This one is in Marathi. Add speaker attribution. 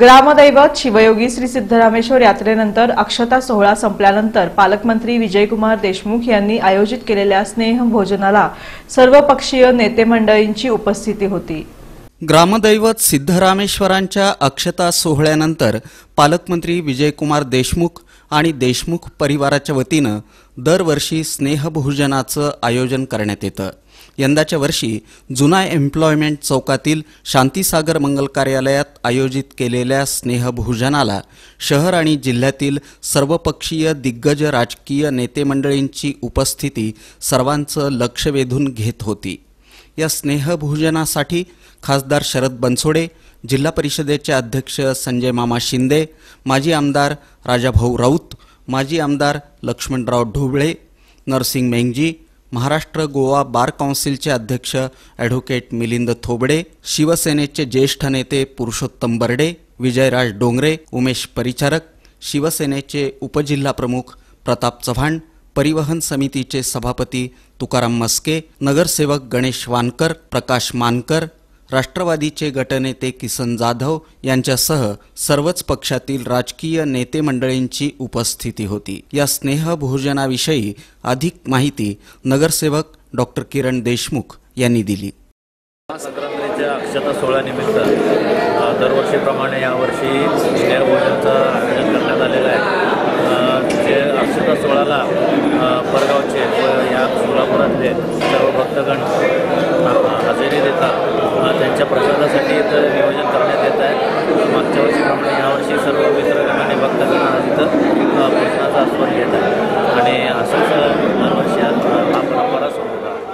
Speaker 1: ग्रामदैवत शिवयोगी श्री सिद्धरामेश्वर यात्रेनंतर अक्षता सोहळा संपल्यानंतर पालकमंत्री विजयकुमार देशमुख यांनी आयोजित केलेल्या स्नेह भोजनाला सर्वपक्षीय नेते मंडळींची उपस्थिती होती.
Speaker 2: ग्रामदैवत सिद्धरामेश्वरांच्या अक्षता सोहळ्यानंतर पालकमंत्री विजयकुमार देशमुख आणि देशमुख परिवाराच्या वतीनं दरवर्षी स्नेहभोजनाचं आयोजन करण्यात येतं. यंदाच्या वर्षी जुना एम्प्लॉयमेंट चौकातील शांतीसागर मंगल कार्यालयात आयोजित केलेल्या स्नेहभोजनाला शहर आणि जिल्ह्यातील सर्वपक्षीय दिग्गज राजकीय नेतेमंडळींची उपस्थिती सर्वांचं लक्ष वेधून घेत होती. या स्नेहभोजनासाठी खासदार शरद बनसोडे जिल्हा परिषदेचे अध्यक्ष संजय मामा शिंदे माजी आमदार राजाभाऊ राऊत माजी आमदार लक्ष्मणराव ढोबळे नरसिंग मेंगजी महाराष्ट्र गोवा बार काउन्सिलचे अध्यक्ष ॲडव्होकेट मिलिंद थोबडे शिवसेनेचे ज्येष्ठ नेते पुरुषोत्तम बर्डे विजयराज डोंगरे उमेश परिचारक शिवसेनेचे उपजिल्हाप्रमुख प्रताप चव्हाण परिवहन समितीचे सभापती तुकाराम मस्के नगरसेवक गणेश वानकर प्रकाश मानकर राष्ट्रवादीचे गटनेते किसन जाधव यांच्यासह सर्वच पक्षातील राजकीय नेते मंडळींची उपस्थिती होती. या स्नेहभोजनाविषयी अधिक माहिती नगरसेवक डॉक्टर किरण देशमुख यांनी दिली.
Speaker 3: संक्रांतीच्या अक्षता सोहळ्यानिमित्त दरवर्षीप्रमाणे यावर्षी स्नेहभोजनाचं आयोजन करण्यात आलेलं आहे. जे अक्षता सोहळ्याला परगावचे या सोलापुरातले सर्व भक्तगण नियोजन करण्यात येत आहे. मागच्या वर्षीप्रमाणे यावर्षी सर्व मित्र